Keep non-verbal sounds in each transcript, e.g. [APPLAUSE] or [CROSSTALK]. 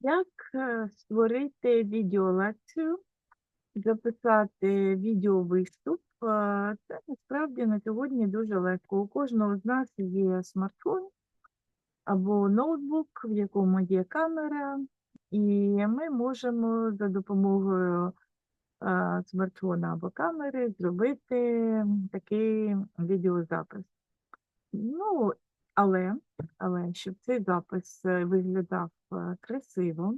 Як е, створити відеолекцію, записати відеовиступ? Е, Це насправді на сьогодні дуже легко. У кожного з нас є смартфон або ноутбук, в якому є камера, і ми можемо за допомогою е, смартфона або камери зробити такий відеозапис. Ну, але, але щоб цей запис е, виглядав е, красиво,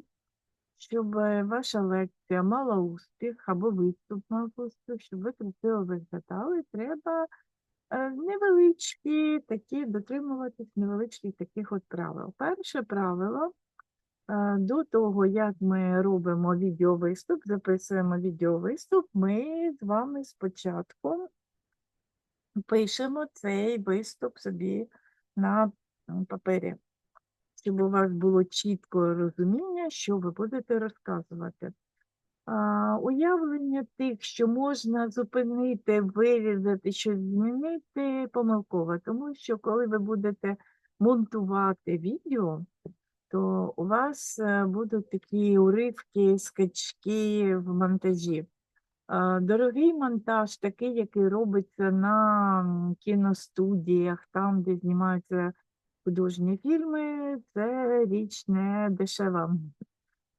щоб е, ваша лекція мала успіх або виступ мав успіх, щоб ви красиво виглядали, треба невеличкі такі дотримуватись невеличких таких от правил. Перше правило до того, як ми робимо відеовиступ, записуємо відеовиступ, ми з вами спочатку пишемо цей виступ собі на папері, щоб у вас було чітко розуміння, що ви будете розказувати. А, уявлення тих, що можна зупинити, вирізати, щось змінити, помилково, тому що коли ви будете монтувати відео, то у вас е, будуть такі уривки, скачки в монтажі. Дорогий монтаж, такий, який робиться на кіностудіях, там, де знімаються художні фільми, це річ не дешева.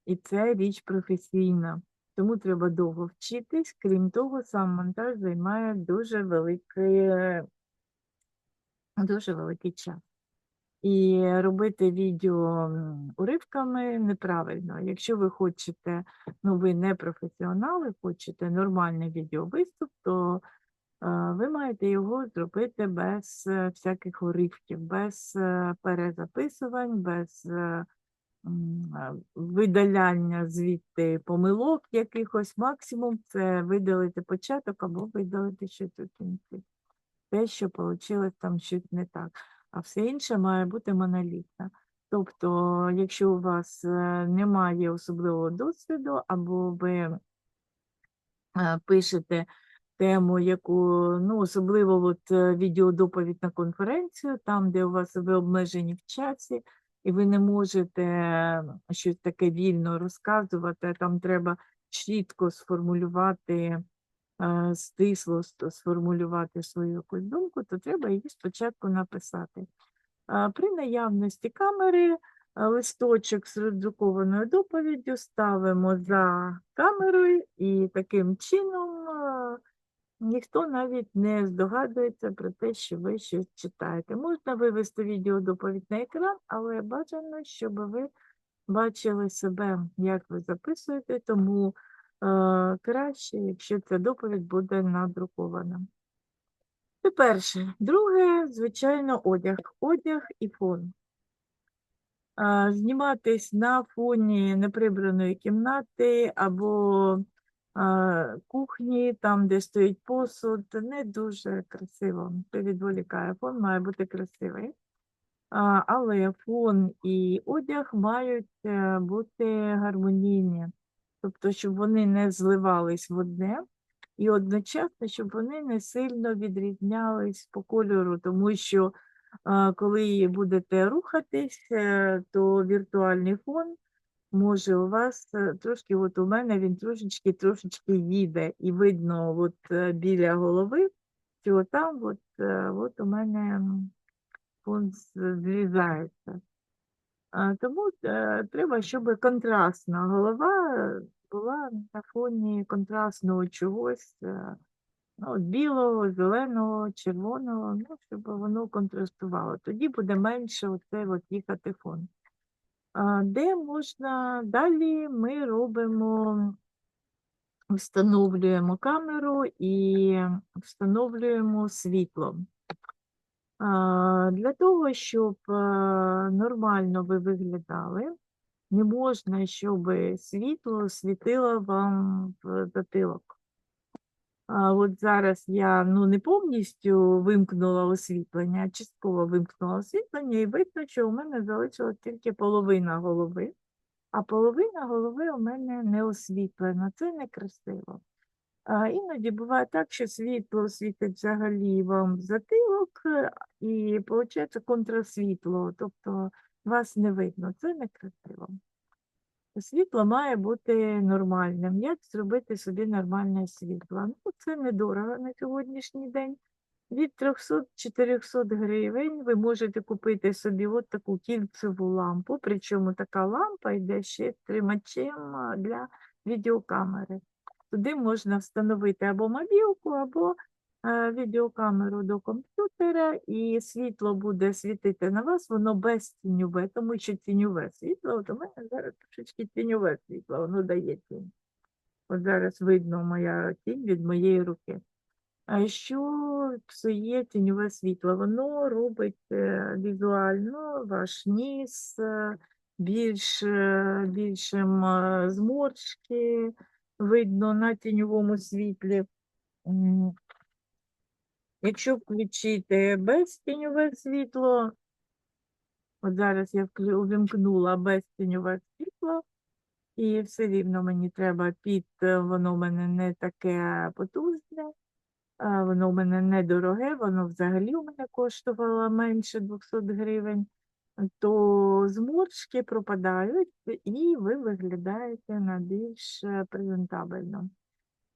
І це річ професійна. Тому треба довго вчитись. Крім того, сам монтаж займає дуже великий, дуже великий час. І робити відео уривками неправильно. Якщо ви хочете, ну ви не професіонали, хочете нормальний відеовиступ, то е, ви маєте його зробити без е, всяких уривків, без е, перезаписувань, без видаляння звідти помилок якихось. Максимум це видалити початок або видалити щось у кінці. Те, що вийшло там щось не так а все інше має бути монолітно. Тобто, якщо у вас е, немає особливого досвіду, або ви е, пишете тему, яку, ну, особливо от е, відеодоповідь на конференцію, там, де у вас ви обмежені в часі, і ви не можете щось таке вільно розказувати, там треба чітко сформулювати стисло сформулювати свою якусь думку, то треба її спочатку написати. При наявності камери листочок з роздрукованою доповіддю ставимо за камерою і таким чином ніхто навіть не здогадується про те, що ви щось читаєте. Можна вивести відеодоповідь на екран, але бажано, щоб ви бачили себе, як ви записуєте, тому краще, якщо ця доповідь буде надрукована. Це перше. Друге, звичайно, одяг. Одяг і фон. Зніматись на фоні неприбраної кімнати або кухні, там, де стоїть посуд, не дуже красиво. Це відволікає. Фон має бути красивий. Але фон і одяг мають е, бути гармонійні, тобто, щоб вони не зливались в одне, і одночасно, щоб вони не сильно відрізнялись по кольору, тому що коли будете рухатись, е, то віртуальний фон може у вас е, трошки, от у мене він трошечки трошечки їде, і видно от е, біля голови, що там от, е, от у мене фон зрізається. Тому е, треба, щоб контрастна голова була на фоні контрастного чогось, е, ну, білого, зеленого, червоного, ну, щоб воно контрастувало. Тоді буде менше оце от їхати фон. Де можна далі ми робимо, встановлюємо камеру і встановлюємо світло. Для того, щоб е, нормально ви виглядали, не можна, щоб світло світило вам в затилок. От зараз я ну, не повністю вимкнула освітлення, а частково вимкнула освітлення, і видно, що у мене залишилась тільки половина голови, а половина голови у мене не освітлена. Це некрасиво. А іноді буває так, що світло світить взагалі вам в затилок, е, і виходить контрасвітло, тобто вас не видно. Це некрасиво. Світло має бути нормальним. Як зробити собі нормальне світло? Ну, це недорого на сьогоднішній день. Від 300-400 гривень ви можете купити собі от таку кільцеву лампу, причому така лампа йде ще тримачем для відеокамери. Туди можна встановити або мобілку, або е, відеокамеру до комп'ютера, і світло буде світити на вас, воно без тіньове, тому що тіньове світло, от у мене зараз трошечки тіньове світло, воно дає тінь. От зараз видно моя тінь від моєї руки. А що псує тіньове світло? Воно робить е, візуально ваш ніс е, більш, більшим зморшки видно на тіньовому світлі. Якщо включити безтіньове світло, от зараз я увімкнула безтіньове світло, і все рівно мені треба під, е, воно в мене не таке потужне, воно в мене недороге, воно взагалі у мене коштувало менше 200 гривень, то зморшки пропадають, і ви виглядаєте на більш е, презентабельно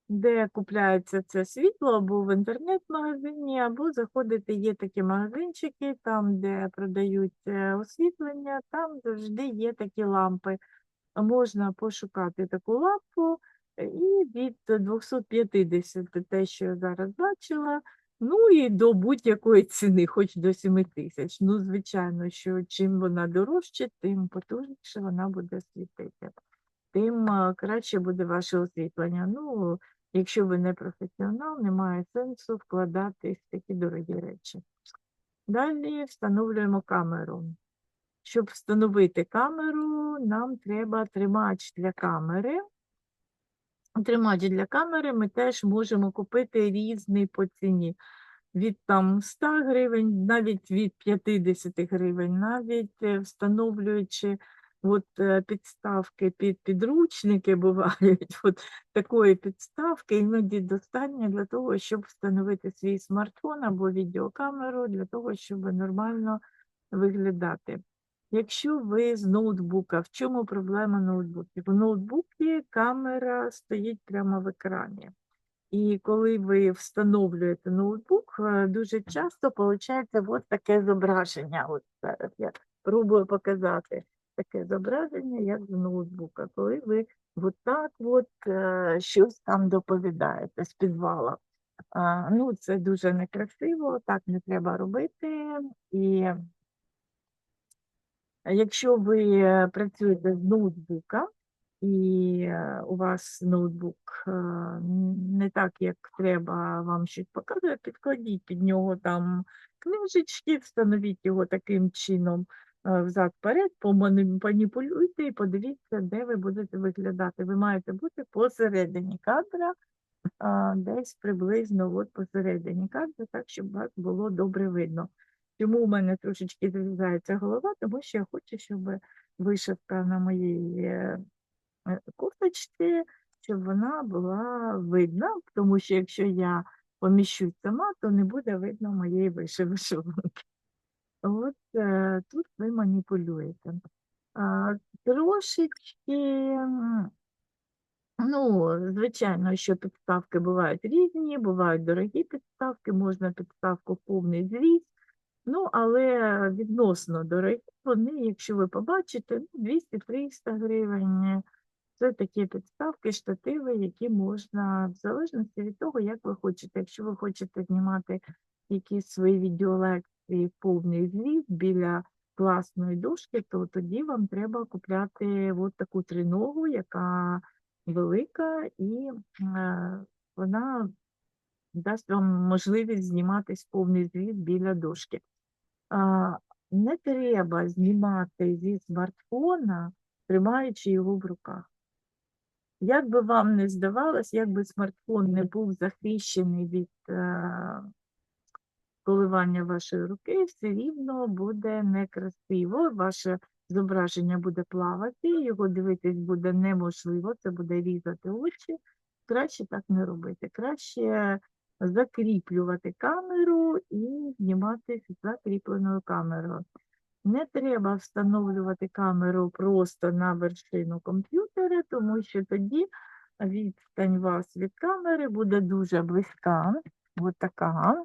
де купляється це світло, або в інтернет-магазині, або заходите, є такі магазинчики, там, де продають е, освітлення, там завжди є такі лампи. Можна пошукати таку лампу е, і від 250, те, що я зараз бачила, ну і до будь-якої ціни, хоч до 7 тисяч. Ну, звичайно, що чим вона дорожче, тим потужніше вона буде світити, тим краще буде ваше освітлення. Ну, Якщо ви не професіонал, немає сенсу вкладатись в такі дорогі речі. Далі встановлюємо камеру. Щоб встановити камеру, нам треба тримач для камери. Тримач для камери ми теж можемо купити різний по ціні. Від там 100 гривень, навіть від 50 гривень, навіть е, встановлюючи от е, підставки під підручники бувають, [LAUGHS] от такої підставки іноді достатньо для того, щоб встановити свій смартфон або відеокамеру, для того, щоб нормально виглядати. Якщо ви з ноутбука, в чому проблема ноутбуків? У ноутбуці камера стоїть прямо в екрані. І коли ви встановлюєте ноутбук, е, дуже часто виходить от таке зображення. От зараз я пробую показати таке зображення, як з ноутбука, коли ви от так от е, щось там доповідаєте з підвала. Ну, це дуже некрасиво, так не треба робити. І якщо ви е, працюєте з ноутбука, і е, у вас ноутбук е, не так, як треба вам щось показує, підкладіть під нього там книжечки, встановіть його таким чином е, взад-вперед, помани- маніпулюйте і подивіться, де ви будете виглядати. Ви маєте бути посередині кадра, десь приблизно от посередині кадра, так, щоб вас було добре видно. Чому у мене трошечки зрізається голова, тому що я хочу, щоб вишивка на моїй е, е, щоб вона була видна, тому що якщо я поміщусь сама, то не буде видно моєї виши- вишиванки. От е, тут ви маніпулюєте. Трошечки, ну, звичайно, що підставки бувають різні, бувають дорогі підставки, можна підставку повний зріз, ну, але відносно дорогі, вони, якщо ви побачите, ну, 200-300 гривень. Це такі підставки, штативи, які можна, в залежності від того, як ви хочете. Якщо ви хочете знімати якісь свої відеолекції повний зріз біля класної дошки, то тоді вам треба купляти от таку триногу, яка велика, і е, вона дасть вам можливість зніматись повний зріз біля дошки. Не треба знімати зі смартфона, тримаючи його в руках. Як би вам не здавалось, як би смартфон не був захищений від е, коливання вашої руки, все рівно буде некрасиво, ваше зображення буде плавати, його дивитись буде неможливо, це буде різати очі. Краще так не робити. Краще закріплювати камеру і знімати з закріпленою камерою. Не треба встановлювати камеру просто на вершину комп'ютера, тому що тоді відстань вас від камери буде дуже близька, от така.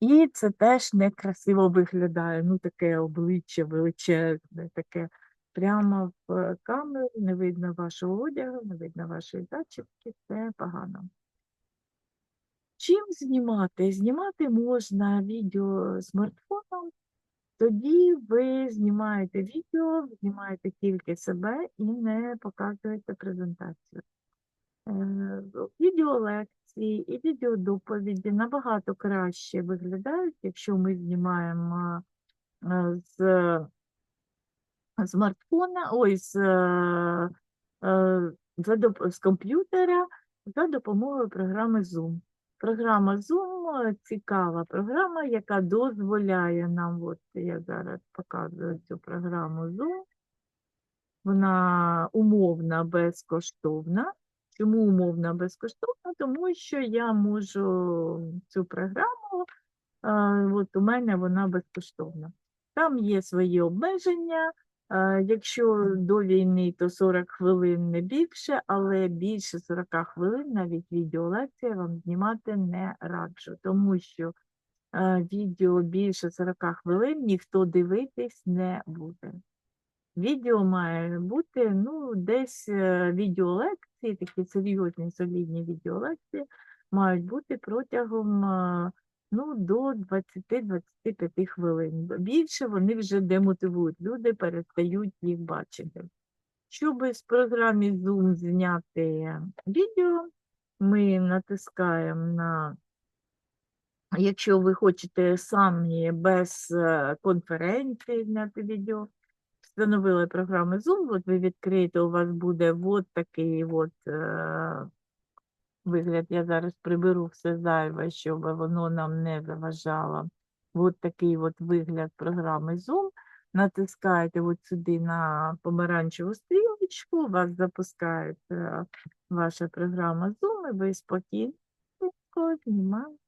І це теж некрасиво виглядає. Ну, таке обличчя величезне, таке прямо в камері, не видно вашого одягу, не видно вашої зачіпки, це погано. Чим знімати? Знімати можна відео смартфоном, тоді ви знімаєте відео, знімаєте тільки себе і не показуєте презентацію. Е, Відеолекції і відеодоповіді набагато краще виглядають, якщо ми знімаємо е, з смартфона, ой, з, е, е, з комп'ютера за допомогою програми Zoom. Програма Zoom е, цікава програма, яка дозволяє нам, от я зараз показую цю програму Zoom, вона умовна безкоштовна. Чому умовна безкоштовна? Тому що я можу цю програму, от у мене вона безкоштовна. Там є свої обмеження. А, Якщо до війни, то 40 хвилин не більше, але більше 40 хвилин навіть відеолекція вам знімати не раджу, тому що е, відео більше 40 хвилин ніхто дивитись не буде. Відео має бути, ну, десь е, відеолекції, такі серйозні, солідні відеолекції, мають бути протягом е, ну, до 20-25 хвилин. Більше вони вже демотивують, люди перестають їх бачити. Щоб з програмі Zoom зняти відео, ми натискаємо на, якщо ви хочете самі без е, конференції зняти відео, встановили програму Zoom, от ви відкриєте, у вас буде от такий от е, вигляд. Я зараз приберу все зайве, щоб воно нам не заважало. От такий от вигляд програми Zoom. Натискаєте от сюди на помаранчеву стрілочку, у вас запускається ваша програма Zoom, і ви спокійно знімаєте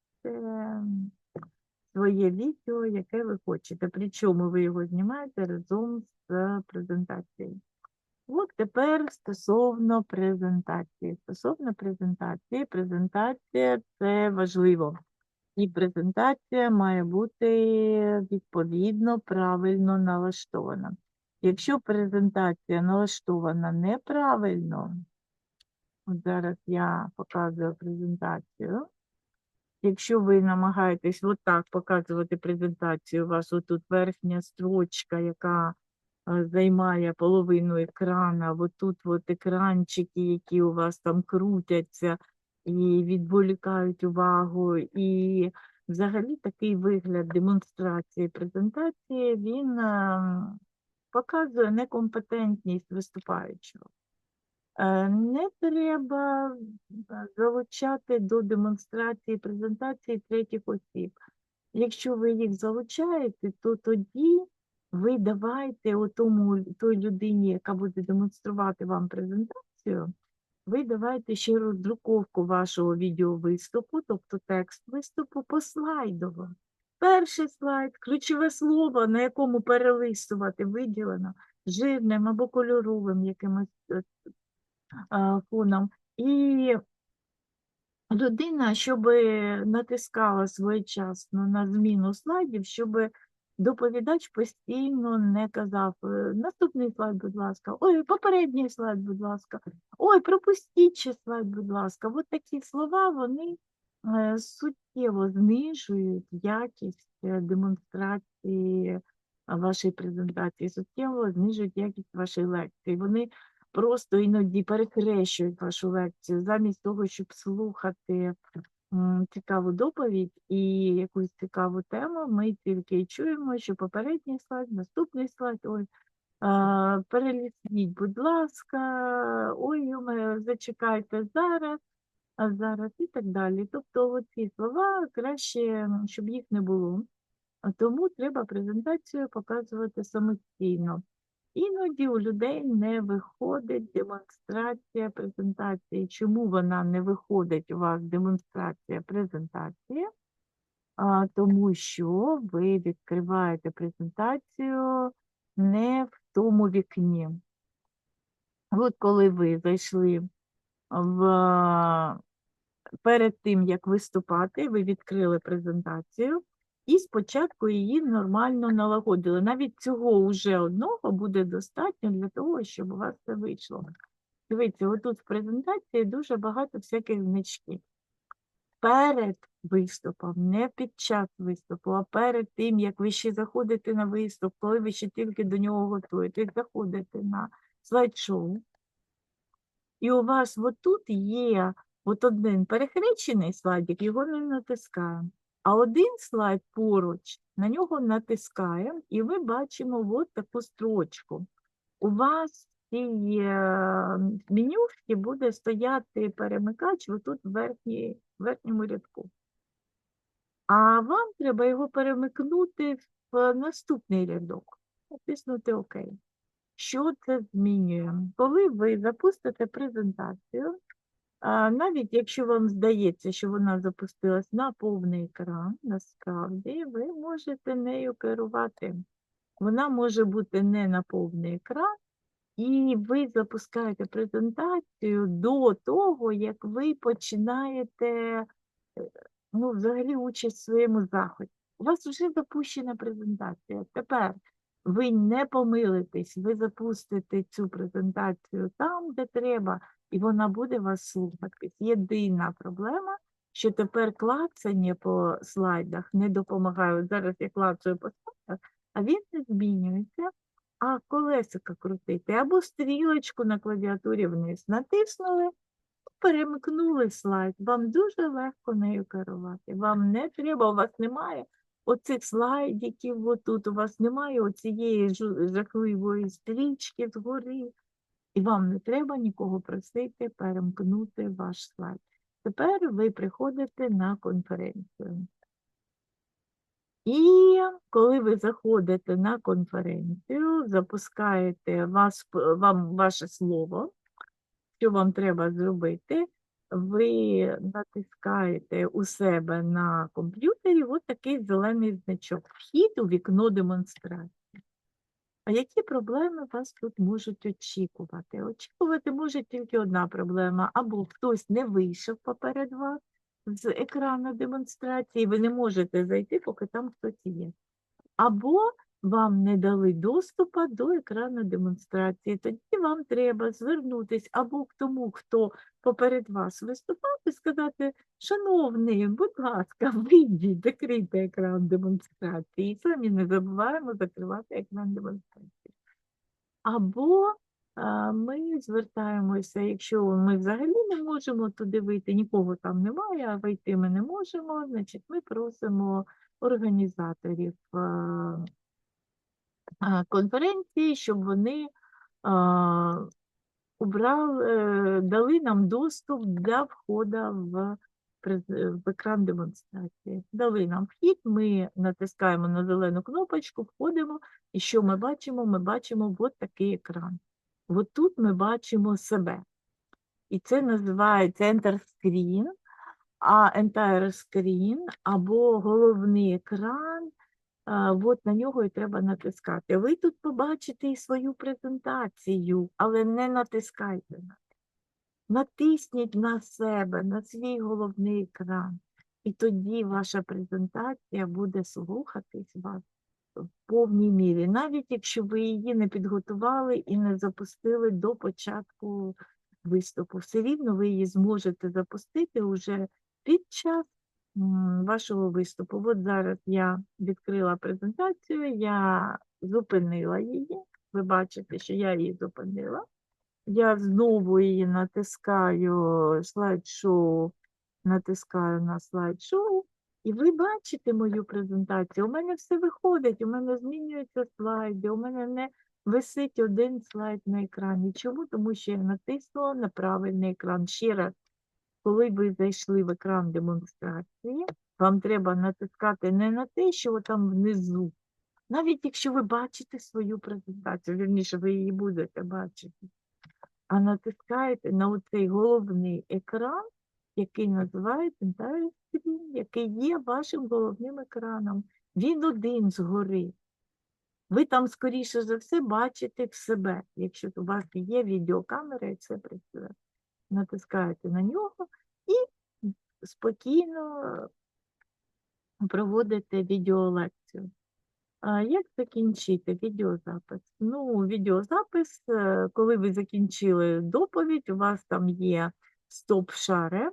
своє відео, яке ви хочете. Причому ви його знімаєте разом з презентацією. От тепер стосовно презентації. Стосовно презентації, презентація це важливо. І презентація має бути відповідно правильно налаштована. Якщо презентація налаштована неправильно, от зараз я показую презентацію. Якщо ви намагаєтесь отак показувати презентацію, у вас отут верхня строчка, яка займає половину екрана, отут от екранчики, які у вас там крутяться і відволікають увагу, і взагалі такий вигляд демонстрації презентації, він ем, показує некомпетентність виступаючого. Е, Не треба е, залучати до демонстрації презентації третіх осіб. Якщо ви їх залучаєте, то тоді ви давайте тому, той людині, яка буде демонструвати вам презентацію, ви давайте ще роздруковку вашого відеовиступу, тобто текст виступу послайдово. Перший слайд, ключове слово, на якому перелистувати виділено жирним або кольоровим якимось е, фоном. І людина, щоб натискала своєчасно на зміну слайдів, щоб доповідач постійно не казав е, наступний слайд, будь ласка, ой, попередній слайд, будь ласка, ой, пропустіть ще слайд, будь ласка. От такі слова вони е, суттєво знижують якість е, демонстрації вашої презентації, суттєво знижують якість вашої лекції. Вони просто іноді перехрещують вашу лекцію, замість того, щоб слухати цікаву доповідь і якусь цікаву тему, ми тільки й чуємо, що попередній слайд, наступний слайд, ой, перелісніть, будь ласка, ой, йоме, зачекайте зараз, а зараз і так далі. Тобто оці слова краще, щоб їх не було. Тому треба презентацію показувати самостійно. Іноді у людей не виходить демонстрація презентації. Чому вона не виходить у вас демонстрація презентації? а, тому що ви відкриваєте презентацію не в тому вікні. От коли ви зайшли в перед тим, як виступати, ви відкрили презентацію і спочатку її нормально налагодили. Навіть цього вже одного буде достатньо для того, щоб у вас це вийшло. Дивіться, отут в презентації дуже багато всяких значків. Перед виступом, не під час виступу, а перед тим, як ви ще заходите на виступ, коли ви ще тільки до нього готуєтесь, заходите на слайд-шоу. І у вас отут є от один перехрещений слайдик, його не натискаємо. А один слайд поруч, на нього натискаємо, і ми бачимо от таку строчку. У вас в цій е, менюшці буде стояти перемикач отут в верхній, верхньому рядку. А вам треба його перемикнути в наступний рядок. Натиснути ОК. Що це змінює? Коли ви запустите презентацію, навіть якщо вам здається, що вона запустилась на повний екран, насправді ви можете нею керувати. Вона може бути не на повний екран, і ви запускаєте презентацію до того, як ви починаєте е, ну, взагалі участь в своєму заході. У вас вже запущена презентація. Тепер ви не помилитесь, ви запустите цю презентацію там, де треба, і вона буде вас слухатись. Єдина проблема, що тепер клацання по слайдах не допомагає. Зараз я клацаю по слайдах, а він не змінюється. А колесико крутити або стрілочку на клавіатурі вниз натиснули, перемкнули слайд. Вам дуже легко нею керувати. Вам не треба, у вас немає оцих слайдиків, отут у вас немає оцієї жахливої стрічки згори. І вам не треба нікого просити перемкнути ваш слайд. Тепер ви приходите на конференцію. І коли ви заходите на конференцію, запускаєте вас, вам ваше слово, що вам треба зробити, ви натискаєте у себе на комп'ютері от такий зелений значок Вхід у вікно демонстрації. А які проблеми вас тут можуть очікувати? Очікувати може тільки одна проблема, або хтось не вийшов поперед вас з екрану демонстрації, ви не можете зайти, поки там хтось є. Або вам не дали доступу до екрану демонстрації. Тоді вам треба звернутися або к тому, хто поперед вас виступав, і сказати, шановний, будь ласка, [LAUGHS] вийдіть, закрийте екран демонстрації. І самі не забуваємо закривати екран демонстрації. Або ми звертаємося, якщо ми взагалі не можемо туди вийти, нікого там немає, а вийти ми не можемо, значить ми просимо організаторів конференції, щоб вони а, убрали, е, дали нам доступ для входу в, в екран демонстрації. Дали нам вхід, ми натискаємо на зелену кнопочку, входимо, і що ми бачимо? Ми бачимо от такий екран. От тут ми бачимо себе. І це називається Enter Screen, а Entire Screen або головний екран. От на нього і треба натискати. Ви тут побачите і свою презентацію, але не натискайте на. Натисніть на себе, на свій головний екран. І тоді ваша презентація буде слухатись вас в повній мірі, навіть якщо ви її не підготували і не запустили до початку виступу. Все рівно ви її зможете запустити уже під час вашого виступу. От зараз я відкрила презентацію, я зупинила її. Ви бачите, що я її зупинила. Я знову її натискаю слайд-шоу, натискаю на слайд-шоу, і ви бачите мою презентацію. У мене все виходить, у мене змінюються слайди, у мене не висить один слайд на екрані. Чому? Тому що я натиснула на правильний екран. Ще раз, коли ви зайшли в екран демонстрації, вам треба натискати не на те, що там внизу. Навіть якщо ви бачите свою презентацію, вірніше, ви її будете бачити, а натискаєте на оцей головний екран, який називається Entire Screen, який є вашим головним екраном. Він один згори. Ви там, скоріше за все, бачите в себе, якщо у вас є відеокамера і це працює. Натискаєте на нього і спокійно проводите відеолекцію. Як закінчити відеозапис? Ну, відеозапис, е, коли ви закінчили доповідь, у вас там є стоп-шаре,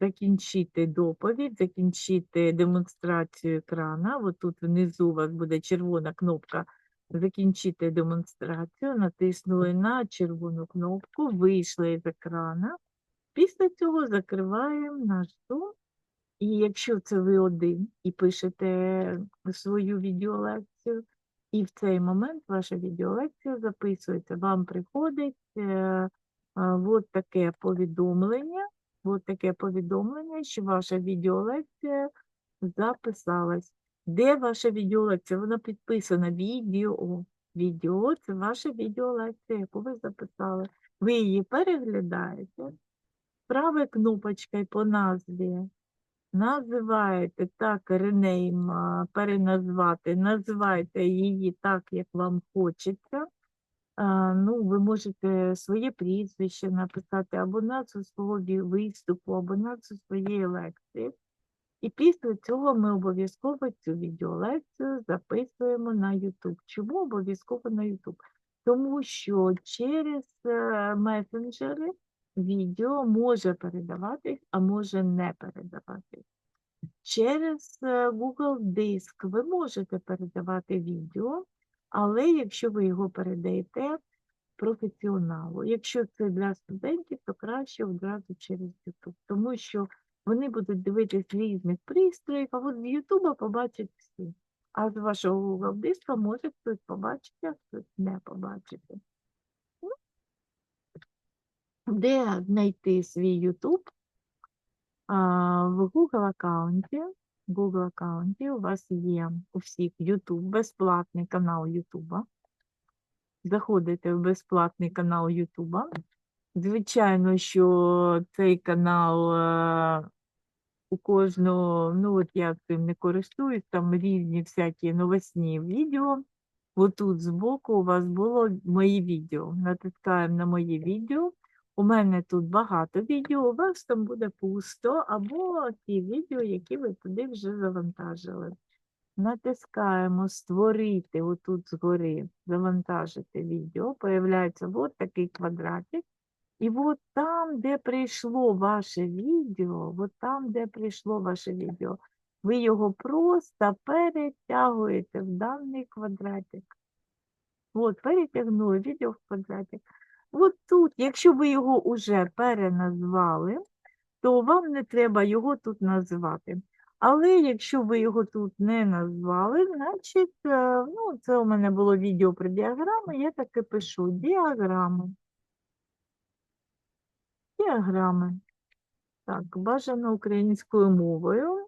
закінчити доповідь, закінчити демонстрацію екрана. От тут внизу у вас буде червона кнопка Закінчити демонстрацію. Натиснули на червону кнопку, вийшли з екрана. Після цього закриваємо наш Zoom. І якщо це ви один і пишете свою відеолекцію, і в цей момент ваша відеолекція записується, вам приходить е, а, от таке повідомлення, от таке повідомлення, що ваша відеолекція записалась. Де ваша відеолекція? Вона підписана відео. Відео це ваша відеолекція, яку ви записали. Ви її переглядаєте, правою кнопочкою по назві називаєте так ренейм, переназвати, називайте її так, як вам хочеться. Ну, ви можете своє прізвище написати або назву свого виступу, або назву своєї лекції. І після цього ми обов'язково цю відеолекцію записуємо на YouTube. Чому обов'язково на YouTube? Тому що через е, месенджери відео може передаватись, а може не передаватись. Через е, Google Диск ви можете передавати відео, але якщо ви його передаєте професіоналу, якщо це для студентів, то краще одразу через YouTube, тому що вони будуть дивитися з різних пристроїв, а от з YouTube побачать всі. А з вашого Google диска може хтось побачити, а хтось не побачити. Ну, Де знайти свій YouTube? В Google аккаунті, Google аккаунті у вас є у всіх YouTube, безплатний канал YouTube. Заходите в безплатний канал YouTube. Звичайно, що цей канал е, у кожного, ну от я цим не користуюсь, там різні всякі новосні відео. Отут збоку у вас було мої відео. Натискаємо на мої відео. У мене тут багато відео, у вас там буде пусто, або ті відео, які ви туди вже завантажили. Натискаємо Створити отут згори, завантажити відео. Появляється от такий квадратик. І от там, де прийшло ваше відео, от там, де прийшло ваше відео, ви його просто перетягуєте в даний квадратик. От, перетягнули відео в квадратик. От тут, якщо ви його вже переназвали, то вам не треба його тут називати. Але якщо ви його тут не назвали, значить, е, ну, це у мене було відео про діаграми, я таки пишу діаграми. Діаграми. Так, бажано українською мовою.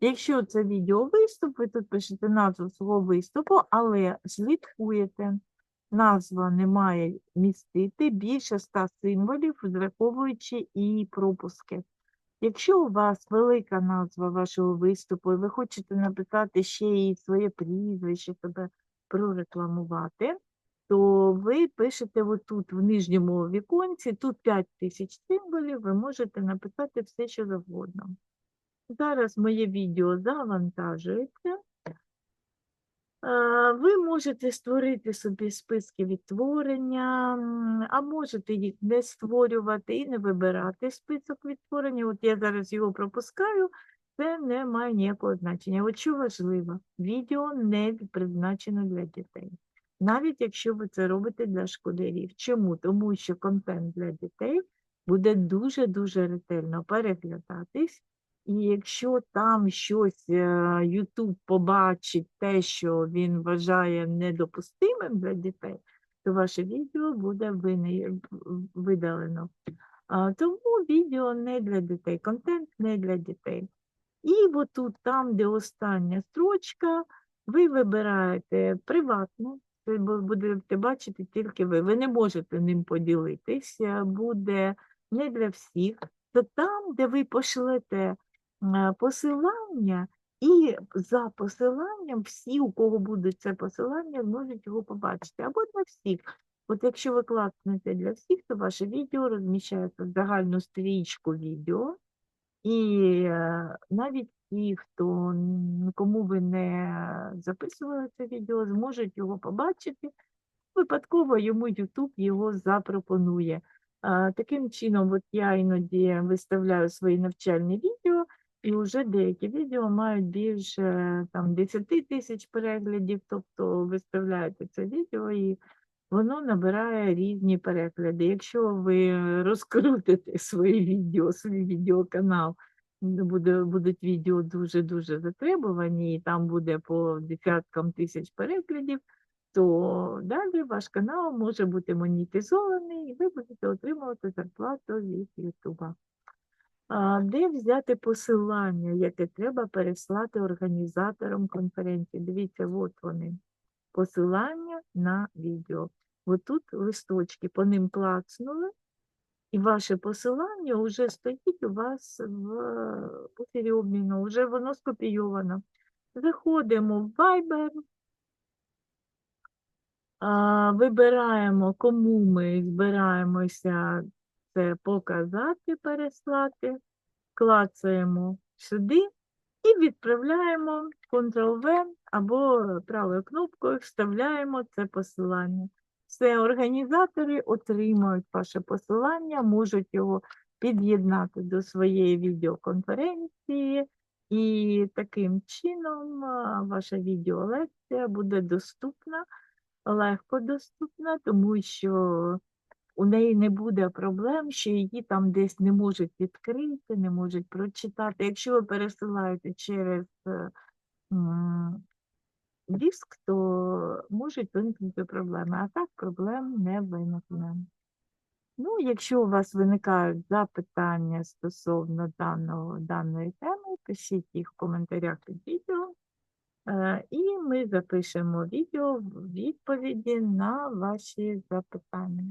Якщо це відеовиступ, ви тут пишете назву свого виступу, але слідкуєте. Назва не має містити більше ста символів, враховуючи і пропуски. Якщо у вас велика назва вашого виступу, і ви хочете написати ще і своє прізвище, себе прорекламувати, то ви пишете отут в нижньому віконці, тут 5 тисяч символів, ви можете написати все, що завгодно. Зараз моє відео завантажується. Е, Ви можете створити собі списки відтворення, а можете їх не створювати і не вибирати список відтворення. От я зараз його пропускаю, це не має ніякого значення. От що важливо, відео не призначено для дітей. Навіть якщо ви це робите для школярів. Чому? Тому що контент для дітей буде дуже-дуже ретельно переглядатись. І якщо там щось е, YouTube побачить те, що він вважає недопустимим для дітей, то ваше відео буде видалено. Тому відео не для дітей, контент не для дітей. І отут, там, де остання строчка, ви вибираєте приватну це будете бачити тільки ви. Ви не можете ним поділитися, буде не для всіх. То там, де ви пошлете е, посилання, і за посиланням всі, у кого буде це посилання, зможуть його побачити. Або для всіх. От якщо ви класнете для всіх, то ваше відео розміщається в загальну стрічку відео. І е, навіть ті, хто кому ви не записували це відео, зможуть його побачити. Випадково йому YouTube його запропонує. Таким чином, от я іноді виставляю свої навчальні відео, і вже деякі відео мають більше там 10 тисяч переглядів, тобто виставляєте це відео і воно набирає різні перегляди. Якщо ви розкрутите свої відео, свій відеоканал, де буде, будуть відео дуже-дуже затребувані, і там буде по десяткам тисяч переглядів, то далі ваш канал може бути монетизований, і ви будете отримувати зарплату від Ютуба. Де взяти посилання, яке треба переслати організаторам конференції? Дивіться, от вони. Посилання на відео. Ось тут листочки, по ним клацнули, і ваше посилання вже стоїть у вас в буфері обміну, вже воно скопійовано. Заходимо в Viber, вибираємо, кому ми збираємося це показати, переслати, клацаємо сюди і відправляємо Ctrl-V або правою кнопкою вставляємо це посилання. Все, організатори отримують ваше посилання, можуть його під'єднати до своєї відеоконференції, і таким чином ваша відеолекція буде доступна, легко доступна, тому що у неї не буде проблем, що її там десь не можуть відкрити, не можуть прочитати. Якщо ви пересилаєте через е, диск, то можуть виникнути проблеми, а так проблем не виникне. Ну, якщо у вас виникають запитання стосовно даного, даної теми, пишіть їх в коментарях під відео, е, і ми запишемо відео в відповіді на ваші запитання.